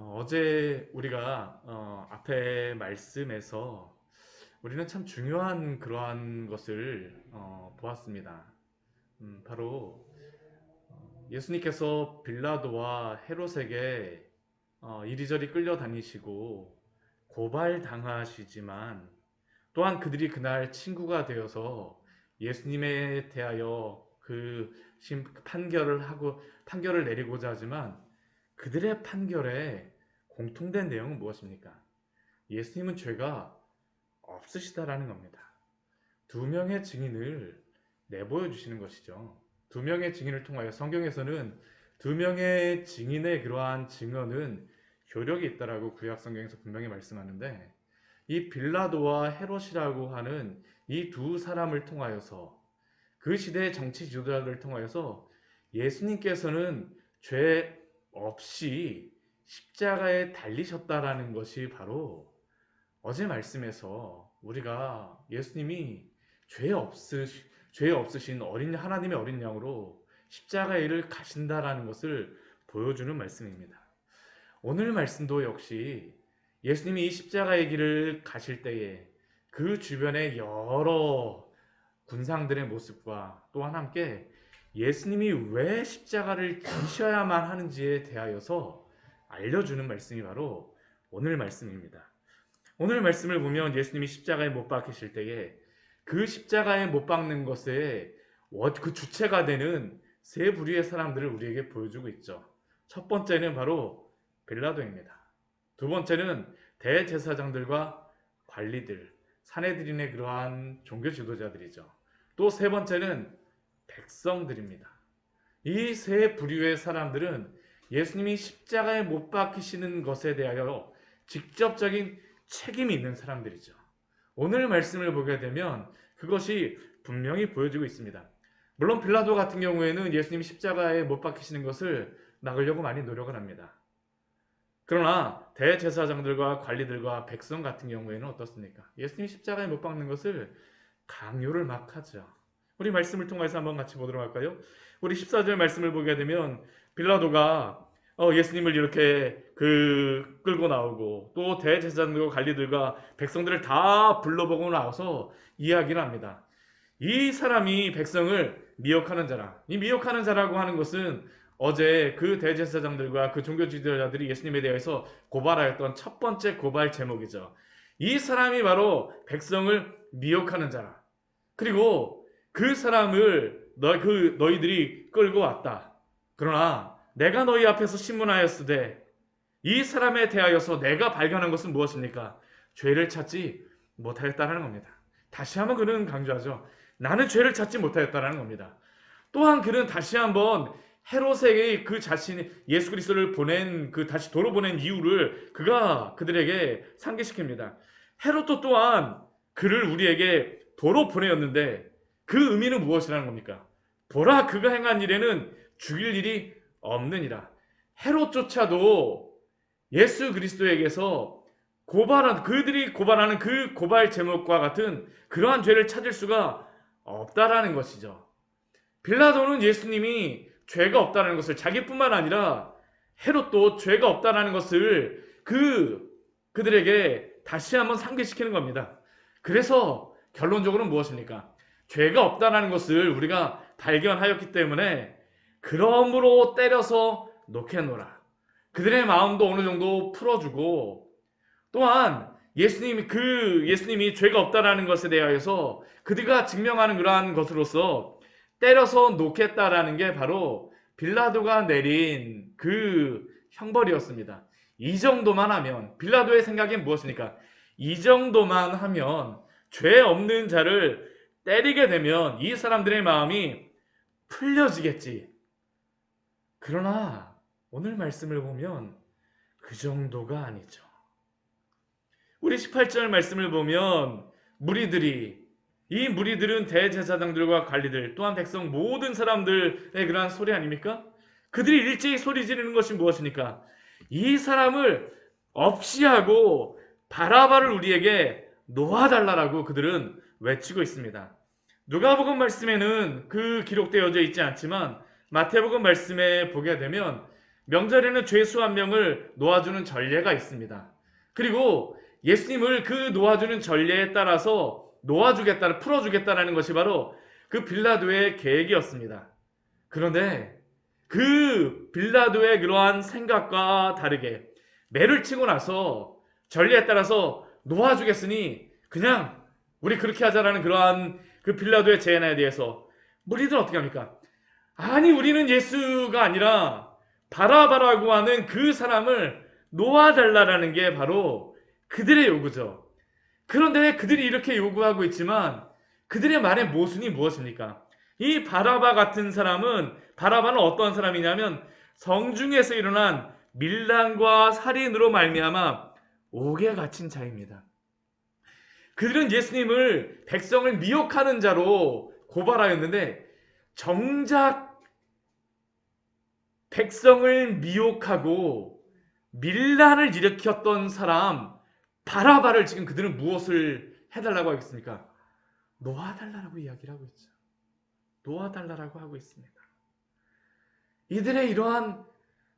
어, 제 우리가 어, 앞에 말씀에서 우리는 참 중요한 그러한 것을 어, 보았습니다. 음, 바로 어, 예수님께서 빌라도와 헤롯에게 어, 이리저리 끌려다니시고 고발당하시지만 또한 그들이 그날 친구가 되어서 예수님에 대하여 그 심- 판결을 하고 판결을 내리고자 하지만 그들의 판결에 공통된 내용은 무엇입니까? 예수님은 죄가 없으시다라는 겁니다. 두 명의 증인을 내보여 주시는 것이죠. 두 명의 증인을 통하여 성경에서는 두 명의 증인의 그러한 증언은 효력이 있다라고 구약 성경에서 분명히 말씀하는데 이 빌라도와 헤롯이라고 하는 이 두 사람을 통하여서 그 시대의 정치 지도자들을 통하여서 예수님께서는 죄 없이 십자가에 달리셨다라는 것이 바로 어제 말씀에서 우리가 예수님이 죄 없으시 죄 없으신 어린 하나님의 어린 양으로 십자가의 일을 가신다라는 것을 보여주는 말씀입니다. 오늘 말씀도 역시 예수님이 이 십자가의 길을 가실 때에 그 주변의 여러 군상들의 모습과 또한 함께 예수님이 왜 십자가를 지셔야만 하는지에 대하여서 알려주는 말씀이 바로 오늘 말씀입니다. 오늘 말씀을 보면 예수님이 십자가에 못 박히실 때에 그 십자가에 못 박는 것에 워- 그 주체가 되는 세 부류의 사람들을 우리에게 보여주고 있죠. 첫 번째는 바로 빌라도입니다. 두 번째는 대제사장들과 관리들, 사내들인의 그러한 종교 지도자들이죠. 또 세 번째는 백성들입니다. 이 세 부류의 사람들은 예수님이 십자가에 못 박히시는 것에 대하여 직접적인 책임이 있는 사람들이죠. 오늘 말씀을 보게 되면 그것이 분명히 보여지고 있습니다. 물론 빌라도 같은 경우에는 예수님이 십자가에 못 박히시는 것을 막으려고 많이 노력을 합니다. 그러나 대제사장들과 관리들과 백성 같은 경우에는 어떻습니까? 예수님이 십자가에 못 박는 것을 강요를 막 하죠. 우리 말씀을 통해서 한번 같이 보도록 할까요? 우리 14절 말씀을 보게 되면 빌라도가 어, 예수님을 이렇게 그 끌고 나오고 또 대제사장들과 관리들과 백성들을 다 불러보고 나와서 이야기를 합니다. 이 사람이 백성을 미혹하는 자라. 이 미혹하는 자라고 하는 것은 어제 그 대제사장들과 그 종교 지도자들이 예수님에 대해서 고발하였던 첫 번째 고발 제목이죠. 이 사람이 바로 백성을 미혹하는 자라. 그리고 그 사람을 너, 그 너희들이 끌고 왔다. 그러나 내가 너희 앞에서 신문하였으되 이 사람에 대하여서 내가 발견한 것은 무엇입니까? 죄를 찾지 못하였다는 겁니다. 다시 한번 그는 강조하죠. 나는 죄를 찾지 못하였다는 겁니다. 또한 그는 다시 한번 헤롯에게 그 자신이 예수 그리스도를 보낸 그 다시 도로 보낸 이유를 그가 그들에게 상기시킵니다. 헤롯도 또한 그를 우리에게 도로 보내었는데 그 의미는 무엇이라는 겁니까? 보라 그가 행한 일에는 죽일 일이 없느니라. 헤롯조차도 예수 그리스도에게서 고발한 그들이 고발하는 그 고발 제목과 같은 그러한 죄를 찾을 수가 없다라는 것이죠. 빌라도는 예수님이 죄가 없다는 것을 자기뿐만 아니라 헤롯도 죄가 없다라는 것을 그 그들에게 다시 한번 상기시키는 겁니다. 그래서 결론적으로는 무엇입니까? 죄가 없다라는 것을 우리가 발견하였기 때문에 그러므로 때려서 놓게노라. 그들의 마음도 어느 정도 풀어주고 또한 예수님이 그 예수님이 죄가 없다라는 것에 대하여서 그들과 증명하는 그러한 것으로서 때려서 놓겠다라는 게 바로 빌라도가 내린 그 형벌이었습니다. 이 정도만 하면 빌라도의 생각엔 무엇입니까? 이 정도만 하면 죄 없는 자를 때리게 되면 이 사람들의 마음이 풀려지겠지. 그러나 오늘 말씀을 보면 그 정도가 아니죠. 우리 18절 말씀을 보면 무리들이 이 무리들은 대제사장들과 관리들 또한 백성 모든 사람들의 그러한 소리 아닙니까? 그들이 일제히 소리 지르는 것이 무엇입니까? 이 사람을 없이 하고 바라바를 우리에게 놓아달라라고 그들은 외치고 있습니다. 누가복음 말씀에는 그 기록되어져 있지 않지만 마태복음 말씀에 보게 되면 명절에는 죄수 한 명을 놓아주는 전례가 있습니다. 그리고 예수님을 그 놓아주는 전례에 따라서 놓아주겠다, 풀어주겠다라는 것이 바로 그 빌라도의 계획이었습니다. 그런데 그 빌라도의 그러한 생각과 다르게 매를 치고 나서 전례에 따라서 놓아주겠으니 그냥 우리 그렇게 하자라는 그러한 그 빌라도의 제안에 대해서 무리들은 어떻게 합니까? 아니 우리는 예수가 아니라 바라바라고 하는 그 사람을 놓아달라라는 게 바로 그들의 요구죠. 그런데 그들이 이렇게 요구하고 있지만 그들의 말의 모순이 무엇입니까? 이 바라바 같은 사람은 바라바는 어떤 사람이냐면 성중에서 일어난 밀란과 살인으로 말미암아 옥에 갇힌 자입니다. 그들은 예수님을 백성을 미혹하는 자로 고발하였는데 정작 백성을 미혹하고 밀란을 일으켰던 사람 바라바를 지금 그들은 무엇을 해달라고 하겠습니까? 놓아달라고 이야기를 하고 있죠. 놓아달라고 하고 있습니다. 이들의 이러한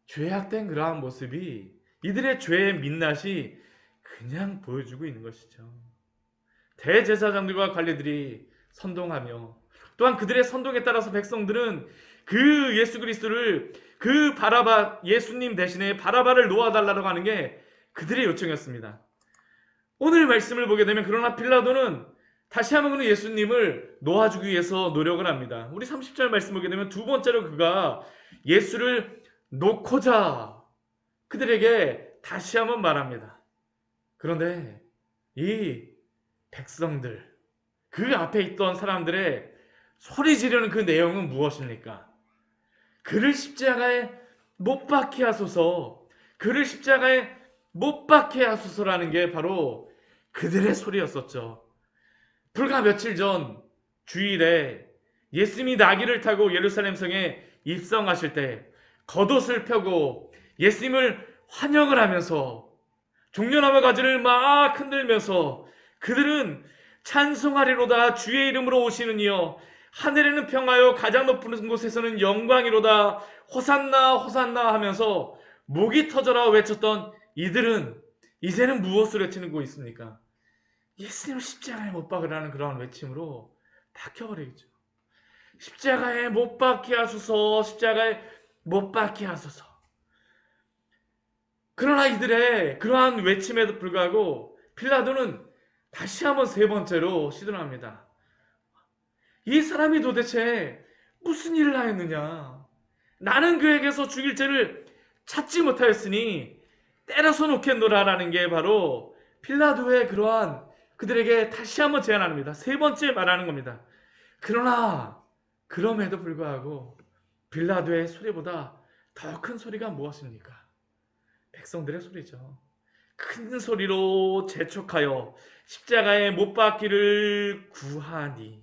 죄악된 그러한 모습이 이들의 죄의 민낯이 그냥 보여주고 있는 것이죠. 대제사장들과 관리들이 선동하며 또한 그들의 선동에 따라서 백성들은 그 예수 그리스도를 그 바라바 예수님 대신에 바라바를 놓아달라고 하는 게 그들의 요청이었습니다. 오늘 말씀을 보게 되면 그러나 빌라도는 다시 한번 그는 예수님을 놓아주기 위해서 노력을 합니다. 우리 30절 말씀 보게 되면 두 번째로 그가 예수를 놓고자 그들에게 다시 한번 말합니다. 그런데 이 백성들, 그 앞에 있던 사람들의 소리 지르는 그 내용은 무엇입니까? 그를 십자가에 못 박게 하소서, 그를 십자가에 못 박게 하소서라는 게 바로 그들의 소리였었죠. 불과 며칠 전 주일에 예수님이 나귀를 타고 예루살렘 성에 입성하실 때 겉옷을 펴고 예수님을 환영을 하면서 종려나무 가지를 막 흔들면서 그들은 찬송하리로다 주의 이름으로 오시는 이여 하늘에는 평하여 가장 높은 곳에서는 영광이로다 호산나 호산나 하면서 목이 터져라 외쳤던 이들은 이제는 무엇을 외치는 거 있습니까? 예수님을 십자가에 못 박으라는 그러한 외침으로 박혀버리겠죠. 십자가에 못 박게 하소서, 십자가에 못 박게 하소서. 그러나 이들의 그러한 외침에도 불구하고 필라도는 다시 한번 세 번째로 시도를 합니다. 이 사람이 도대체 무슨 일을 하였느냐? 나는 그에게서 죽일 죄를 찾지 못하였으니 때려서 놓겠노라라는 게 바로 필라도의 그러한 그들에게 다시 한번 제안합니다. 세 번째 말하는 겁니다. 그러나 그럼에도 불구하고 빌라도의 소리보다 더 큰 소리가 무엇입니까? 백성들의 소리죠. 큰 소리로 재촉하여 십자가에 못 박기를 구하니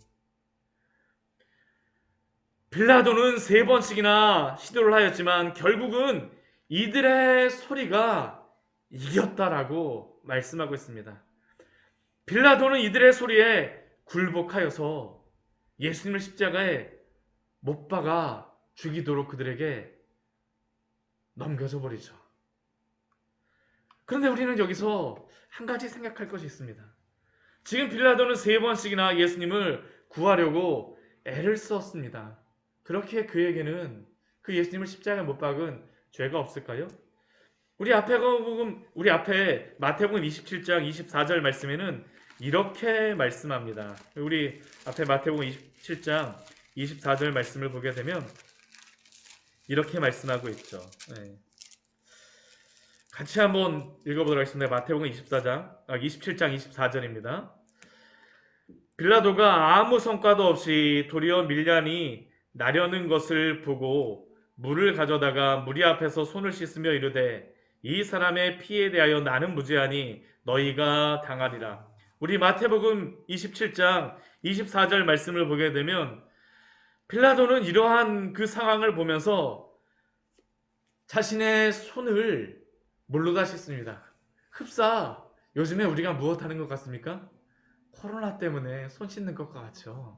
빌라도는 세 번씩이나 시도를 하였지만 결국은 이들의 소리가 이겼다라고 말씀하고 있습니다. 빌라도는 이들의 소리에 굴복하여서 예수님을 십자가에 못 박아 죽이도록 그들에게 넘겨져 버리죠. 그런데 우리는 여기서 한 가지 생각할 것이 있습니다. 지금 빌라도는 세 번씩이나 예수님을 구하려고 애를 썼습니다. 그렇게 그에게는 그 예수님을 십자가에 못 박은 죄가 없을까요? 우리 앞에 우리 앞에 마태복음 27장 24절 말씀에는 이렇게 말씀합니다. 우리 앞에 마태복음 27장 24절 말씀을 보게 되면 이렇게 말씀하고 있죠. 네. 같이 한번 읽어보도록 하겠습니다. 마태복음 24장, 아, 27장 24절입니다. 빌라도가 아무 성과도 없이 도리어 밀란이 나려는 것을 보고 물을 가져다가 무리 앞에서 손을 씻으며 이르되 이 사람의 피에 대하여 나는 무죄하니 너희가 당하리라. 우리 마태복음 27장 24절 말씀을 보게 되면 빌라도는 이러한 그 상황을 보면서 자신의 손을 물로다 씻습니다. 흡사 요즘에 우리가 무엇 하는 것 같습니까? 코로나 때문에 손 씻는 것과 같죠.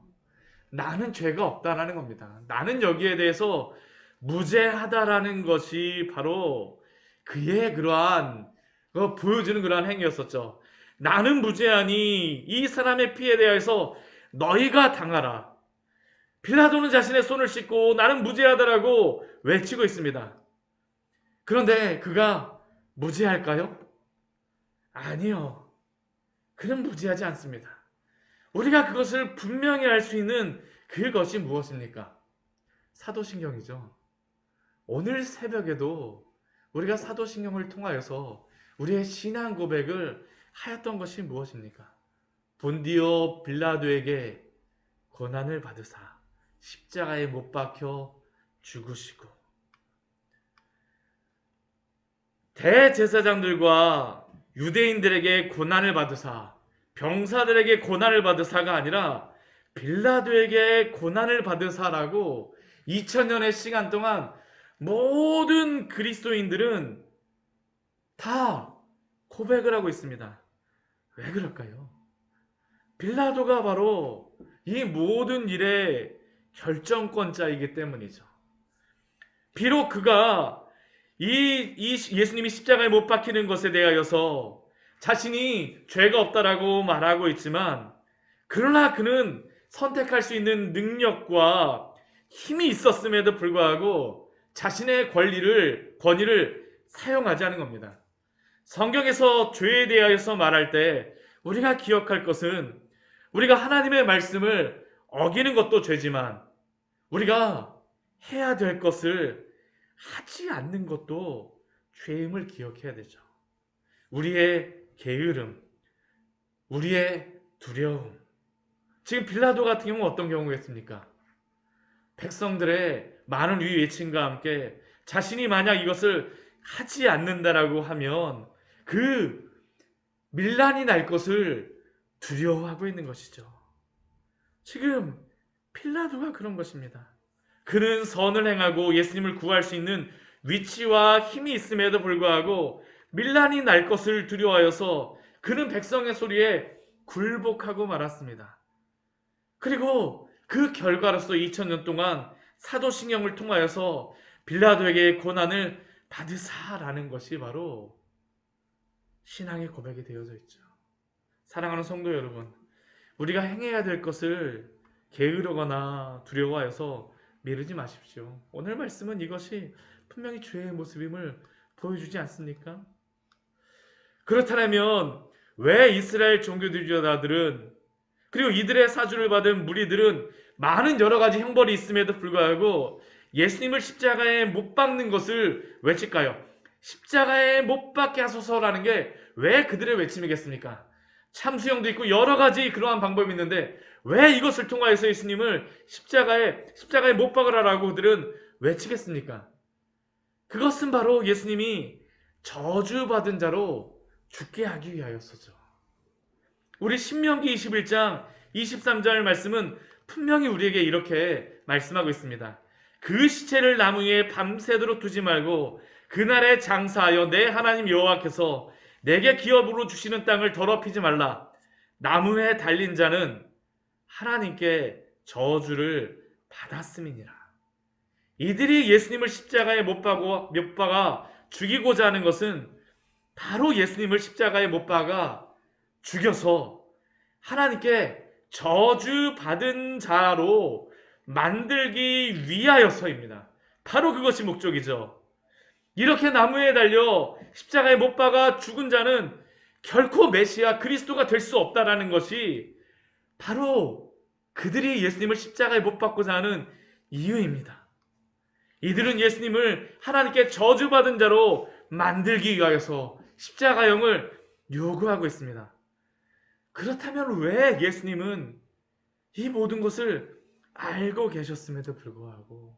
나는 죄가 없다라는 겁니다. 나는 여기에 대해서 무죄하다라는 것이 바로 그의 그러한 그 보여주는 그러한 행위였었죠. 나는 무죄하니 이 사람의 피에 대해서 너희가 당하라. 빌라도는 자신의 손을 씻고 나는 무죄하다라고 외치고 있습니다. 그런데 그가 무죄할까요? 아니요. 그는 무죄하지 않습니다. 우리가 그것을 분명히 알 수 있는 그것이 무엇입니까? 사도신경이죠. 오늘 새벽에도 우리가 사도신경을 통하여서 우리의 신앙 고백을 하였던 것이 무엇입니까? 본디오 빌라도에게 고난을 받으사 십자가에 못 박혀 죽으시고 대제사장들과 유대인들에게 고난을 받으사 병사들에게 고난을 받으사가 아니라 빌라도에게 고난을 받으사라고 2000년의 시간 동안 모든 그리스도인들은 다 고백을 하고 있습니다. 왜 그럴까요? 빌라도가 바로 이 모든 일의 결정권자이기 때문이죠. 비록 그가 이, 이 예수님이 십자가에 못 박히는 것에 대하여서 자신이 죄가 없다라고 말하고 있지만 그러나 그는 선택할 수 있는 능력과 힘이 있었음에도 불구하고 자신의 권리를 권위를 사용하지 않은 겁니다. 성경에서 죄에 대하여서 말할 때 우리가 기억할 것은 우리가 하나님의 말씀을 어기는 것도 죄지만 우리가 해야 될 것을 하지 않는 것도 죄임을 기억해야 되죠. 우리의 게으름, 우리의 두려움. 지금 빌라도 같은 경우는 어떤 경우겠습니까? 백성들의 많은 위 외침과 함께 자신이 만약 이것을 하지 않는다라고 하면 그 밀란이 날 것을 두려워하고 있는 것이죠. 지금 필라도가 그런 것입니다. 그는 선을 행하고 예수님을 구할 수 있는 위치와 힘이 있음에도 불구하고 밀란이 날 것을 두려워하여서 그는 백성의 소리에 굴복하고 말았습니다. 그리고 그 결과로서 2000년 동안 사도신경을 통하여서 빌라도에게 고난을 받으사라는 것이 바로 신앙의 고백이 되어져 있죠. 사랑하는 성도 여러분, 우리가 행해야 될 것을 게으르거나 두려워하여서 미루지 마십시오. 오늘 말씀은 이것이 분명히 죄의 모습임을 보여주지 않습니까? 그렇다면 왜 이스라엘 종교주의자들은 그리고 이들의 사주를 받은 무리들은 많은 여러 가지 형벌이 있음에도 불구하고 예수님을 십자가에 못 박는 것을 외칠까요? 십자가에 못 박게 하소서라는 게 왜 그들의 외침이겠습니까? 참수형도 있고 여러 가지 그러한 방법이 있는데 왜 이것을 통하여서 예수님을 십자가에 십자가에 못 박으라라고 그들은 외치겠습니까? 그것은 바로 예수님이 저주받은 자로 죽게 하기 위하여서죠. 우리 신명기 21장 23절 말씀은 분명히 우리에게 이렇게 말씀하고 있습니다. 그 시체를 나무 위에 밤새도록 두지 말고 그날에 장사하여 내 하나님 여호와께서 내게 기업으로 주시는 땅을 더럽히지 말라. 나무에 달린 자는 하나님께 저주를 받았음이니라. 이들이 예수님을 십자가에 못 박아, 못 박아 죽이고자 하는 것은 바로 예수님을 십자가에 못 박아 죽여서 하나님께 저주 받은 자로 만들기 위하여서입니다. 바로 그것이 목적이죠. 이렇게 나무에 달려 십자가에 못 박아 죽은 자는 결코 메시아 그리스도가 될 수 없다라는 것이 바로 그들이 예수님을 십자가에 못 박고자 하는 이유입니다. 이들은 예수님을 하나님께 저주받은 자로 만들기 위하여서 십자가형을 요구하고 있습니다. 그렇다면 왜 예수님은 이 모든 것을 알고 계셨음에도 불구하고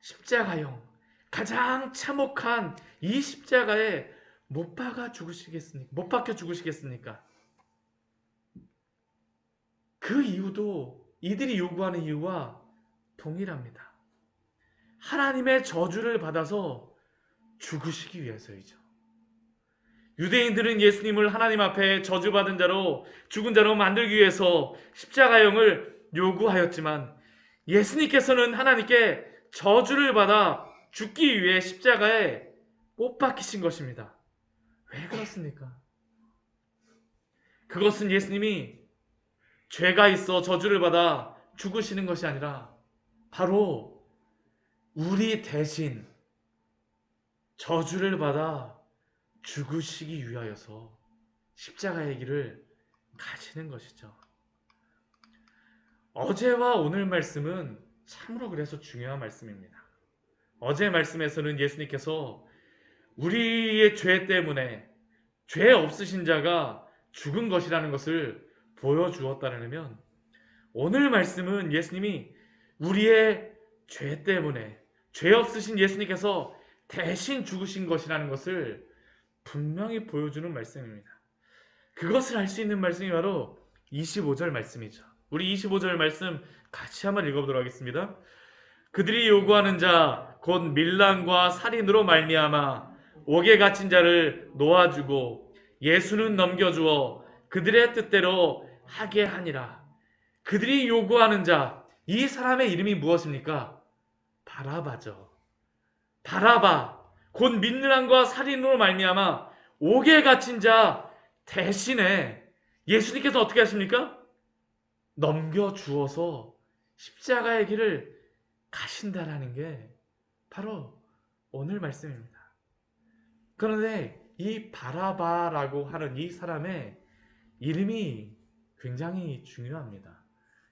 십자가형, 가장 참혹한 이 십자가에 못 박아 죽으시겠습니까? 못 박혀 죽으시겠습니까? 그 이유도 이들이 요구하는 이유와 동일합니다. 하나님의 저주를 받아서 죽으시기 위해서이죠. 유대인들은 예수님을 하나님 앞에 저주받은 자로 죽은 자로 만들기 위해서 십자가형을 요구하였지만 예수님께서는 하나님께 저주를 받아 죽기 위해 십자가에 못 박히신 것입니다. 왜 그렇습니까? 그것은 예수님이 죄가 있어 저주를 받아 죽으시는 것이 아니라 바로 우리 대신 저주를 받아 죽으시기 위하여서 십자가의 길을 가시는 것이죠. 어제와 오늘 말씀은 참으로 그래서 중요한 말씀입니다. 어제 말씀에서는 예수님께서 우리의 죄 때문에 죄 없으신 자가 죽은 것이라는 것을 보여주었다면 오늘 말씀은 예수님이 우리의 죄 때문에 죄 없으신 예수님께서 대신 죽으신 것이라는 것을 분명히 보여주는 말씀입니다. 그것을 알 수 있는 말씀이 바로 25절 말씀이죠. 우리 25절 말씀 같이 한번 읽어보도록 하겠습니다. 그들이 요구하는 자 곧 밀란과 살인으로 말미암아 옥에 갇힌 자를 놓아주고 예수는 넘겨주어 그들의 뜻대로 하게 하니라. 그들이 요구하는 자, 이 사람의 이름이 무엇입니까? 바라바죠. 바라바, 곧 민란과 살인으로 말미암아 옥에 갇힌 자 대신에 예수님께서 어떻게 하십니까? 넘겨 주어서 십자가의 길을 가신다라는 게 바로 오늘 말씀입니다. 그런데 이 바라바라고 하는 이 사람의 이름이 굉장히 중요합니다.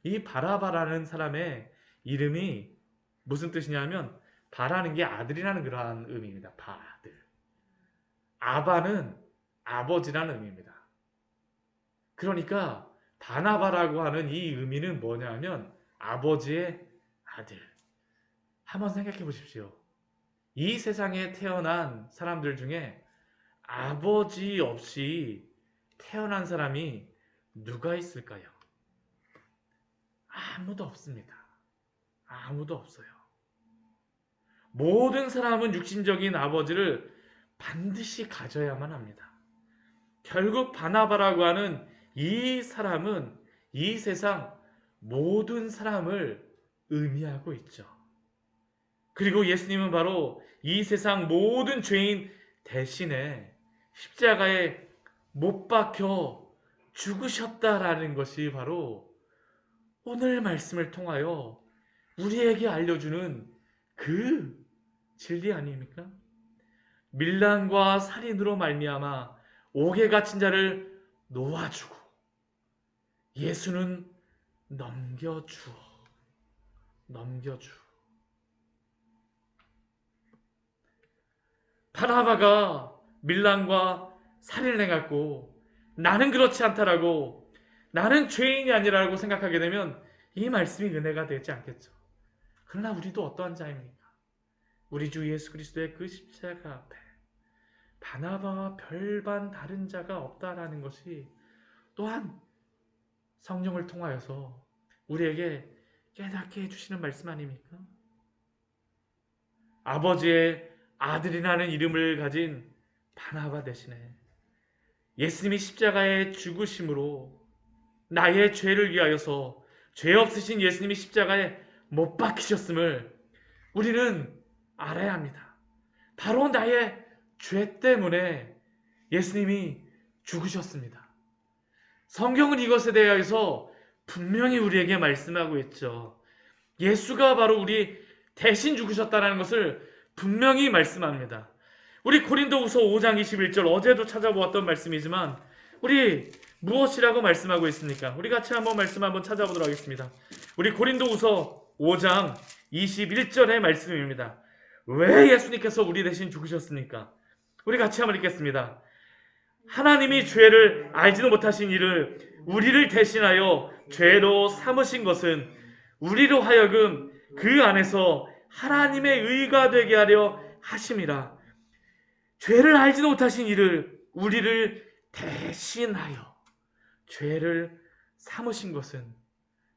이 바라바라는 사람의 이름이 무슨 뜻이냐면 바라는 게 아들이라는 그러한 의미입니다. 바들. 아바는 아버지라는 의미입니다. 그러니까 바나바라고 하는 이 의미는 뭐냐면 아버지의 아들. 한번 생각해 보십시오. 이 세상에 태어난 사람들 중에 아버지 없이 태어난 사람이 누가 있을까요? 아무도 없습니다. 아무도 없어요. 모든 사람은 육신적인 아버지를 반드시 가져야만 합니다. 결국 바나바라고 하는 이 사람은 이 세상 모든 사람을 의미하고 있죠. 그리고 예수님은 바로 이 세상 모든 죄인 대신에 십자가에 못 박혀 죽으셨다라는 것이 바로 오늘 말씀을 통하여 우리에게 알려주는 그 진리 아닙니까? 밀란과 살인으로 말미암아 옥에 갇힌 자를 놓아주고 예수는 넘겨주어 넘겨주 바나바가 밀란과 살인을 해갖고 나는 그렇지 않다라고 나는 죄인이 아니라고 생각하게 되면 이 말씀이 은혜가 되지 않겠죠. 그러나 우리도 어떠한 자입니까? 우리 주 예수 그리스도의 그 십자가 앞에 바나바와 별반 다른 자가 없다라는 것이 또한 성령을 통하여서 우리에게 깨닫게 해주시는 말씀 아닙니까? 아버지의 아들이라는 이름을 가진 바나바 대신에 예수님이 십자가에 죽으심으로 나의 죄를 위하여서 죄 없으신 예수님이 십자가에 못 박히셨음을 우리는 알아야 합니다. 바로 나의 죄 때문에 예수님이 죽으셨습니다. 성경은 이것에 대해서 분명히 우리에게 말씀하고 있죠. 예수가 바로 우리 대신 죽으셨다는 것을 분명히 말씀합니다. 우리 고린도후서 5장 21절 어제도 찾아보았던 말씀이지만 우리 무엇이라고 말씀하고 있습니까? 우리 같이 한번 말씀 한번 찾아보도록 하겠습니다. 우리 고린도후서 5장 21절의 말씀입니다. 왜 예수님께서 우리 대신 죽으셨습니까? 우리 같이 한번 읽겠습니다. 하나님이 죄를 알지도 못하신 이를 우리를 대신하여 죄로 삼으신 것은 우리로 하여금 그 안에서 하나님의 의가 되게 하려 하심이라. 죄를 알지도 못하신 이를 우리를 대신하여 죄를 삼으신 것은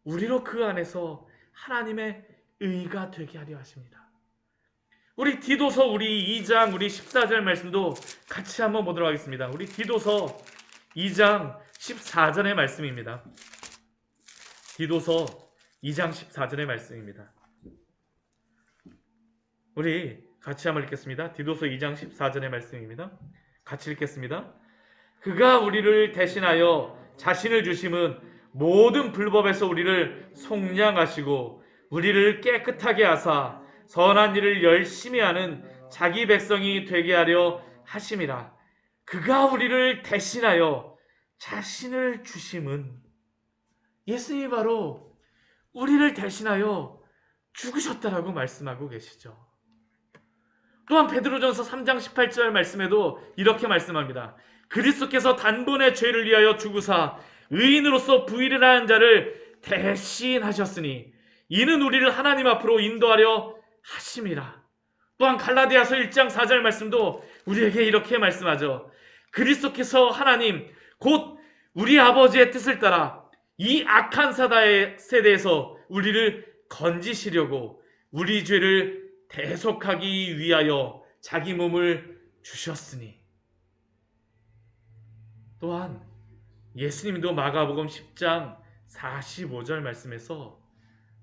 우리로 그 안에서 하나님의 의가 되게 하려 하십니다. 우리 디도서 우리 2장 우리 14절 말씀도 같이 한번 보도록 하겠습니다. 우리 디도서 2장 14절의 말씀입니다. 디도서 2장 14절의 말씀입니다. 우리 같이 한번 읽겠습니다. 디도서 2장 14절의 말씀입니다. 같이 읽겠습니다. 그가 우리를 대신하여 자신을 주심은 모든 불법에서 우리를 속량하시고 우리를 깨끗하게 하사 선한 일을 열심히 하는 자기 백성이 되게 하려 하심이라. 그가 우리를 대신하여 자신을 주심은 예수님이 바로 우리를 대신하여 죽으셨다라고 말씀하고 계시죠. 또한 베드로전서 3장 18절 말씀에도 이렇게 말씀합니다. 그리스도께서 단번에 죄를 위하여 죽으사 의인으로서 부의를 하는 자를 대신하셨으니 이는 우리를 하나님 앞으로 인도하려 하심이라. 또한 갈라디아서 1장 4절 말씀도 우리에게 이렇게 말씀하죠. 그리스도께서 하나님 곧 우리 아버지의 뜻을 따라 이 악한 사다의 세대에서 우리를 건지시려고 우리 죄를 대속하기 위하여 자기 몸을 주셨으니 또한 예수님도 마가복음 10장 45절 말씀에서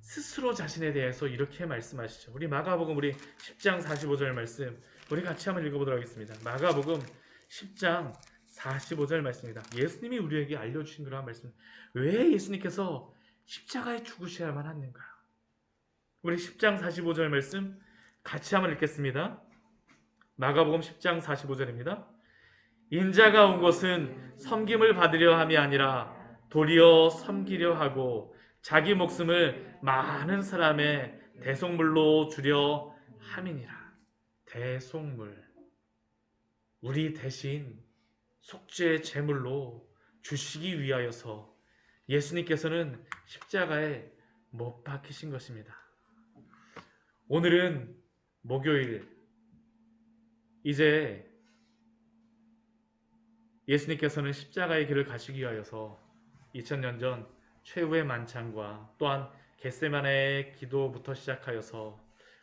스스로 자신에 대해서 이렇게 말씀하시죠. 우리 마가복음 우리 10장 45절 말씀 우리 같이 한번 읽어보도록 하겠습니다. 마가복음 10장 45절 말씀입니다. 예수님이 우리에게 알려주신 그러한 말씀. 왜 예수님께서 십자가에 죽으셔야만 하는가? 우리 10장 45절 말씀 같이 한번 읽겠습니다. 마가복음 10장 45절입니다. 인자가 온 것은 섬김을 받으려 함이 아니라 도리어 섬기려 하고 자기 목숨을 많은 사람의 대속물로 주려 함이니라. 대속물. 우리 대신 속죄 제물로 주시기 위하여서 예수님께서는 십자가에 못 박히신 것입니다. 오늘은 목요일 이제 예수님께서는 십자가의 길을 가시기 위하여서 2000년 전 최후의 만찬과 또한 겟세만의 기도부터 시작하여서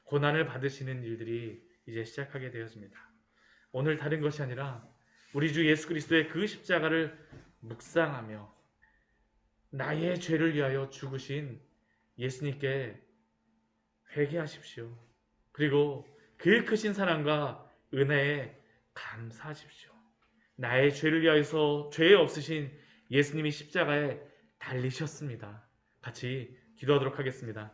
고난을 받으시는 일들이 이제 시작하게 되었습니다. 오늘 다른 것이 아니라 우리 주 예수 그리스도의 그 십자가를 묵상하며 나의 죄를 위하여 죽으신 예수님께 회개하십시오. 그리고 그 크신 사랑과 은혜에 감사하십시오. 나의 죄를 위하여서 죄 없으신 예수님이 십자가에 달리셨습니다. 같이 기도하도록 하겠습니다.